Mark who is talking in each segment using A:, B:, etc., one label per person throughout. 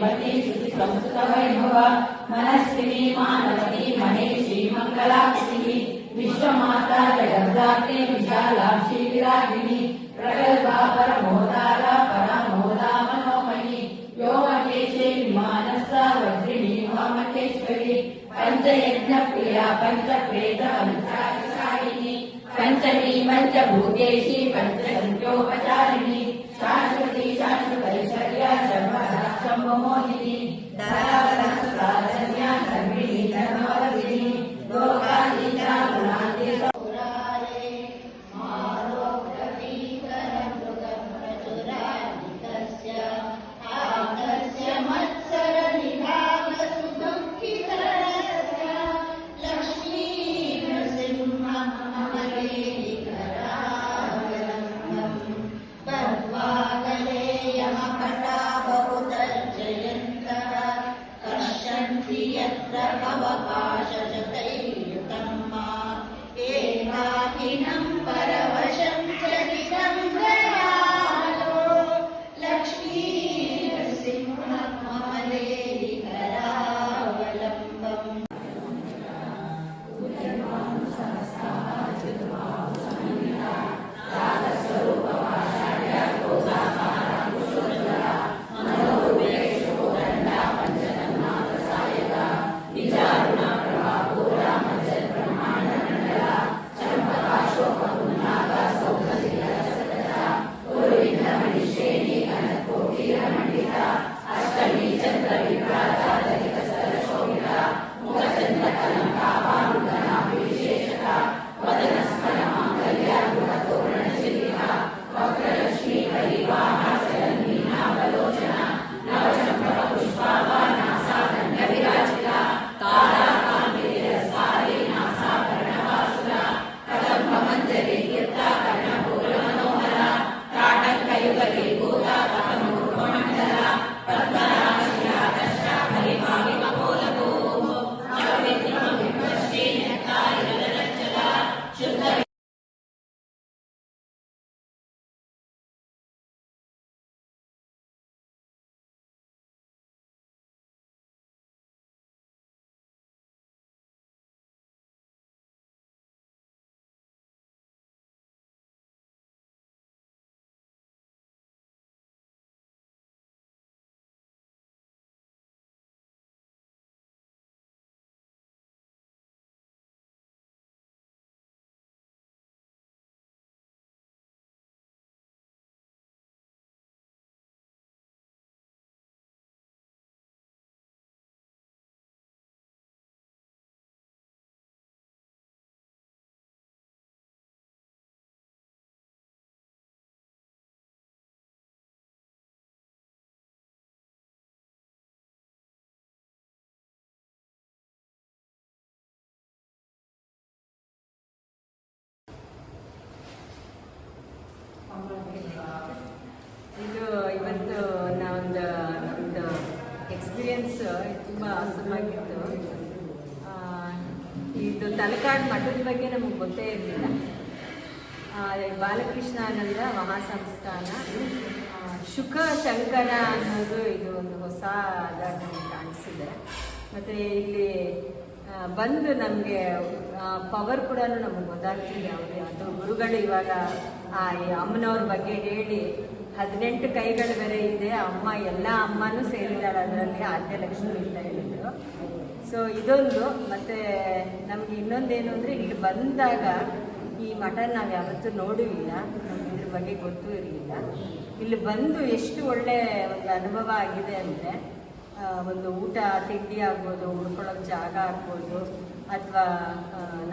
A: प्रिया शुचिमती संस्कृत वैभव मनस्विनी मानवती महेशी मङ्गलाक्षिः विश्वमाता जगद्धात्री विशालाक्षी विरागिणी, प्रगल्भा परमोदारा परमोदा मनोमयी व्योमकेशे विमानस्सा वज्रिणी वामकेश्वरी पञ्चयज्ञप्रिया पञ्चप्रेत पञ्चाक्षायिनी पञ्चमी पञ्चभूतेशी पञ्चसङ्ख्योपचारिणी शाश्वती शाश्वतैश्वर्या शर्मदा शम्भुमोहिनी धराधरसुराधन्या धर्मिणी धर्मवर्धिनी लोकाधीशा
B: Amen.
C: ಇದು ಇವತ್ತು ನಾವೊಂದು ನಮ್ಮದು ಎಕ್ಸ್ಪೀರಿಯನ್ಸ್ ತುಂಬ ಆಸಮಾಗಿತ್ತು ಆ, ಇದು ತಲಕಾಡು ಮಠದ ಬಗ್ಗೆ ನಮಗೆ ಗೊತ್ತೇ ಇರಲಿಲ್ಲ. ಬಾಲಕೃಷ್ಣ ಆನಂದ ಮಹಾಸಂಸ್ಥಾನ. ಶುಕ ಶಂಕರ ಅನ್ನೋದು ಇದು ಒಂದು ಹೊಸ ಅದಾಗಿ ಕಾಣಿಸಿದೆ. ಮತ್ತು ಇಲ್ಲಿ ಬಂದು ನಮಗೆ ಪವರ್ ಕೂಡ ನಮಗೆ ಗೊತ್ತಾಗ್ತಿದೆ. ಅವರು ಅದು ಗುರುಗಳು ಇವಾಗ ಆ ಅಮ್ಮನವ್ರ ಬಗ್ಗೆ ಹೇಳಿ. ಹದಿನೆಂಟು ಕೈಗಳು ಬೇರೆ ಇದೆ. ಅಮ್ಮ, ಎಲ್ಲ ಅಮ್ಮನೂ ಸೇರಿದ್ದಾರೆ ಅದರಲ್ಲಿ. ಆದ್ಯಲಕ್ಷ್ಮಿ ಅಂತ ಹೇಳಿದ್ರು. ಸೊ ಇದೊಂದು. ಮತ್ತೆ ನಮ್ಗೆ ಇನ್ನೊಂದೇನು ಅಂದರೆ ಇಲ್ಲಿ ಬಂದಾಗ ಈ ಮಠ ನಾವು ಯಾವತ್ತೂ ನೋಡಿಲ್ಲ ನಮ್ಗೆ ಇದ್ರ ಬಗ್ಗೆ ಗೊತ್ತೂ ಇರಲಿಲ್ಲ. ಇಲ್ಲಿ ಬಂದು ಎಷ್ಟು ಒಳ್ಳೆ ಒಂದು ಅನುಭವ ಆಗಿದೆ ಅಂದರೆ ಒಂದು ಊಟ, ತಿಂಡಿ ಆಗ್ಬೋದು ಉಳ್ಕೊಳ್ಳೋಕೆ ಜಾಗ ಆಗ್ಬೋದು ಅಥವಾ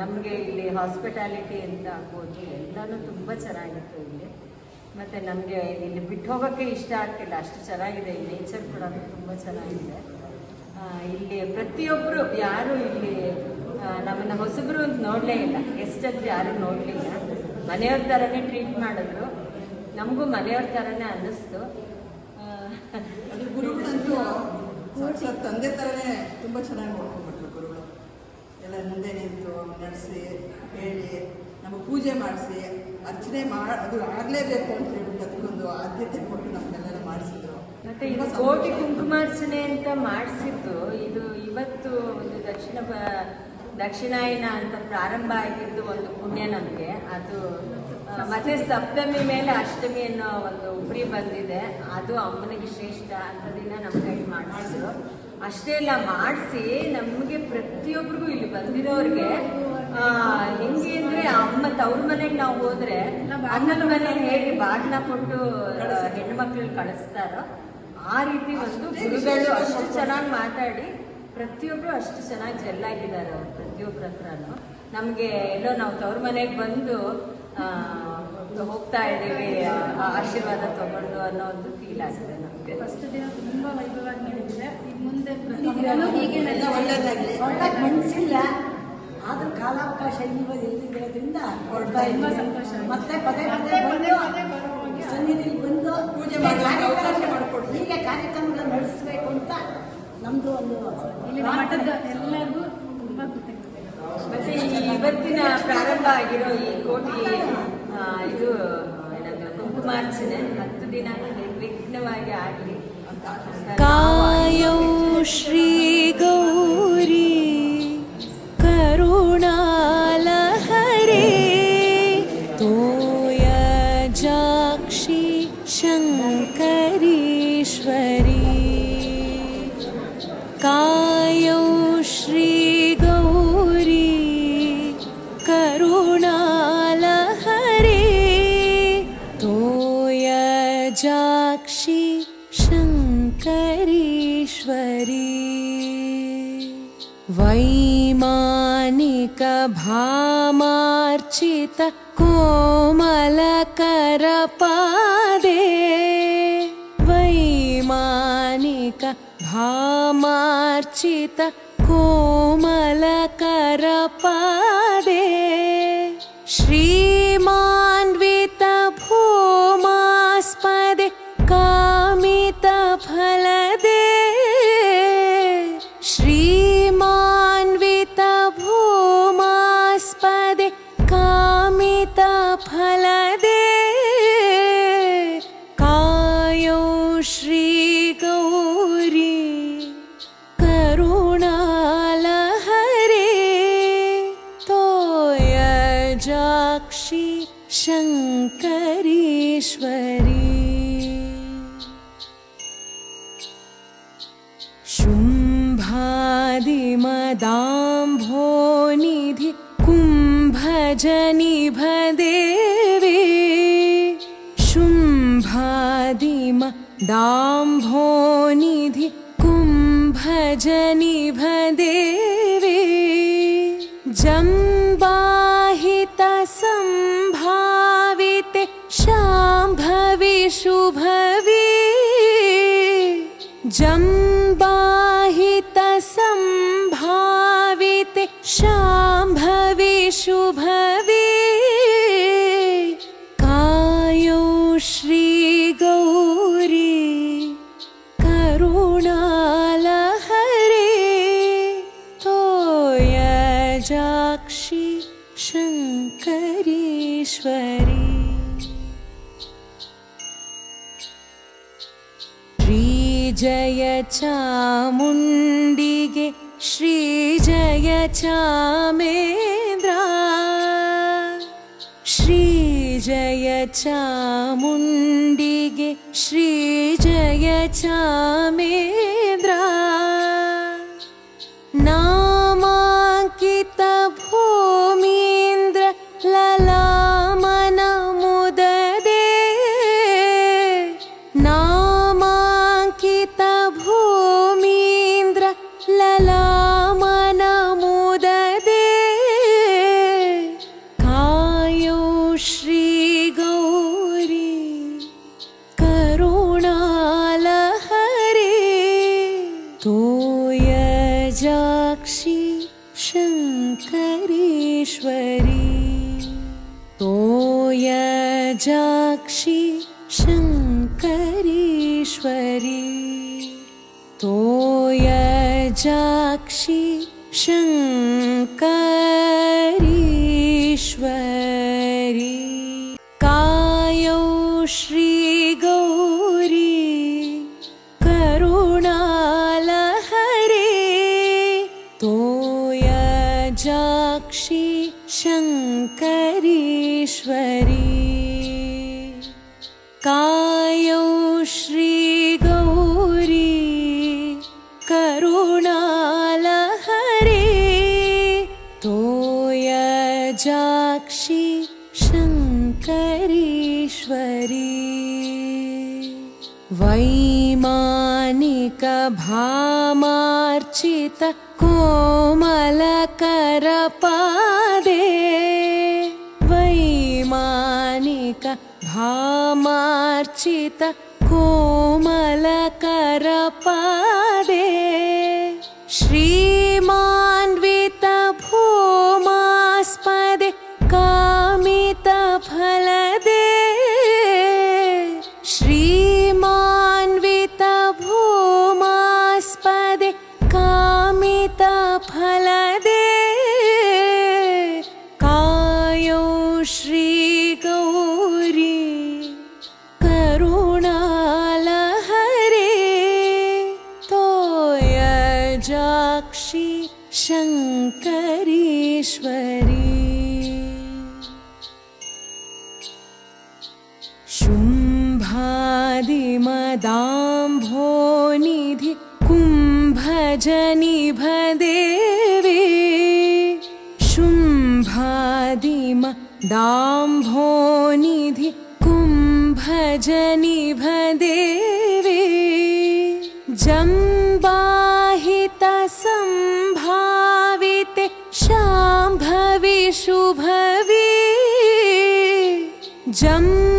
C: ನಮಗೆ ಇಲ್ಲಿ ಹಾಸ್ಪಿಟಾಲಿಟಿ ಅಂತ ಆಗ್ಬೋದು, ಎಲ್ಲನೂ ತುಂಬ ಚೆನ್ನಾಗಿತ್ತು ಇಲ್ಲಿ. ಮತ್ತು ನಮಗೆ ಇಲ್ಲಿ ಬಿಟ್ಟು ಹೋಗೋಕ್ಕೆ ಇಷ್ಟ ಆಗ್ತಿಲ್ಲ, ಅಷ್ಟು ಚೆನ್ನಾಗಿದೆ, ಈ ನೇಚರ್ ಕೂಡ ತುಂಬ ಚೆನ್ನಾಗಿದೆ. ಇಲ್ಲಿ ಪ್ರತಿಯೊಬ್ಬರು ಯಾರು ಇಲ್ಲಿ ನಮ್ಮನ್ನು ಹೊಸಬರು ಅಂತ ನೋಡಲೇ ಇಲ್ಲ ಅಂತ ಯಾರು ನೋಡಲಿಲ್ಲ ಮನೆಯವ್ರ ಥರನೇ ಟ್ರೀಟ್ ಮಾಡಿದ್ರು. ನಮಗೂ ಮನೆಯವ್ರ ಥರನೇ ಅನ್ನಿಸ್ತು.
D: ಗುರುಗಳಂತೂ ತಂದೆ ಥರನೇ ತುಂಬ ಚೆನ್ನಾಗಿ ಎಲ್ಲ ಮುಂದೆ ನಿಂತು ನಡೆಸಿ ಹೇಳಿ ನಮಗೆ ಪೂಜೆ ಮಾಡಿಸಿ ಅರ್ಚನೆ ಮಾಡಿ ಅದು ಆಗಲೇಬೇಕು ಅಂತ ಹೇಳ್ಬಿಟ್ಟು ಅದಕ್ಕೊಂದು ಆದ್ಯತೆ ಕೊಟ್ಟು ನಮ್ಮನ್ನೆಲ್ಲ ಮಾಡಿಸಿದ್ರು.
C: ಮತ್ತೆ ಇದು ಕೋಟಿ ಕುಂಕುಮಾರ್ಚನೆ ಅಂತ ಮಾಡಿಸಿದ್ದು ಇದು ಇವತ್ತು ಒಂದು ದಕ್ಷಿಣ ದಕ್ಷಿಣಾಯನ ಅಂತ ಪ್ರಾರಂಭ ಆಗಿದ್ದು ಒಂದು ಪುಣ್ಯ ನಮಗೆ. ಅದು ಮತ್ತೆ ಸಪ್ತಮಿ ಮೇಲೆ ಅಷ್ಟಮಿ ಅನ್ನೋ ಒಂದು ಉಪ್ರಿ ಬಂದಿದೆ. ಅದು ಅಮ್ಮನಿಗೆ ಶ್ರೇಷ್ಠ ಅಂತ ದಿನ ನಮ್ಮ ಕೈ ಮಾಡಿಸಿದ್ರು. ಅಷ್ಟೇ ಎಲ್ಲ ಮಾಡಿಸಿ ನಮಗೆ ಪ್ರತಿಯೊಬ್ಬರಿಗೂ ಇಲ್ಲಿ ಬಂದಿರೋರಿಗೆ ಹೆಂಗೆ ಅಂದ್ರೆ ಅಮ್ಮ ತವ್ರ ಮನೆಗೆ ನಾವು ಹೋದ್ರೆ ಅಣ್ಣನ ಮನೆ ಹೇಗೆ ಬಾಗ್ನ ಕೊಟ್ಟು ಹೆಣ್ಣು ಮಕ್ಳು ಕಳಿಸ್ತಾರೋ ಆ ರೀತಿ ಒಂದು ಗುರುಗಳು ಅಷ್ಟು ಚೆನ್ನಾಗಿ ಮಾತಾಡಿ ಪ್ರತಿಯೊಬ್ರು ಅಷ್ಟು ಚೆನ್ನಾಗಿ ಜಲ್ಲಾಗಿದ್ದಾರೆ ಅವ್ರು ಪ್ರತಿಯೊಬ್ರ ಹತ್ರನು. ನಮಗೆ ಎಲ್ಲೋ ನಾವು ತವ್ರ ಮನೆಗೆ ಬಂದು ಆ, ಹೋಗ್ತಾ ಇದ್ದೀವಿ ಆಶೀರ್ವಾದ ತಗೊಂಡು ಅನ್ನೋ ಒಂದು ಫೀಲ್ ಆಗಿದೆ ನಮಗೆ.
B: ಫಸ್ಟ್ ದಿನ ತುಂಬಾ ವೈಭವವಾಗಿ ನಡೆದಿದೆ.
A: ಮನಸ್ಸಿಲ್ಲ ಆದ್ರೂ ಕಾಲಾವಕಾಶ ಇಲ್ವ ಇಲ್ದಿರೋದ್ರಿಂದ
B: ತುಂಬಾ ಸಂತೋಷ
A: ಮತ್ತೆ ಪದೇ ಪದೇ ಬಂದು ಸನ್ನಿಧಿಲಿ ಬಂದು
D: ಪೂಜೆ
A: ಕಾರ್ಯಕ್ರಮ-
D: ಮಾಡಿಕೊಡ್ರಿ.
A: ಹೀಗೆ ಕಾರ್ಯಕ್ರಮಗಳನ್ನ ನಡೆಸಬೇಕು ಅಂತ ನಮ್ದು ಒಂದು
B: ಇಲ್ಲಿ ಮಠದ ಎಲ್ಲರಿಗೂ ತುಂಬಾ
C: ಮತ್ತೆ ಇವತ್ತಿನ ಪ್ರಾರಂಭ ಆಗಿರೋ ಈ ಕೋಟಿ ಇದು ಏನಂದ್ರೆ ಕುಂಕುಮಾರ್ಚನೆ ಹತ್ತು ದಿನ ನಿರ್ವಿಘ್ನವಾಗಿ ಆಗಲಿ. ಅಂತ
E: कायौ श्रीगौरी करुणालहरे तोयजाक्षि शङ्करीश्वरी। कायौ श्रीगौरी करुणालहरे तोयजाक्षि ीश्व वैमानिकभामार्चित कोमलकरपादे। वैमानिक भामर्चित कोमलकरपादे। श्री शुम्भादिमदाम्भोनिधि कुम्भजनिभदेवी शुम्भादिम दाम्भोनिधि कुम्भजनिभदेवी श्रीगौरी करुणालहरे तोयजाक्षि शङ्करीश्वरी। श्रीजय चामुण्डिगे चामुण्डिगे श्रीजय चामेन्द्रा ईश्वरी तोयजाक्षी शङ्करीश्वरी। कायौ श्रीगौरी गौरी करुणालहरि तोयजाक्षी शङ्करीश्वरी। वैमानिकभामार्चित कोमलकरपादे वैमानिक भामार्चित कोमलकरपादे शुम्भादिमदाम्भोनिधि कुम्भजनिभदेवे शुम्भादिम दाम्भोनिधि कुम्भजनिभदेवे जम्बाहितसम्भाविते शाम्भवि शुभवी जम्बाहितसम्भाविते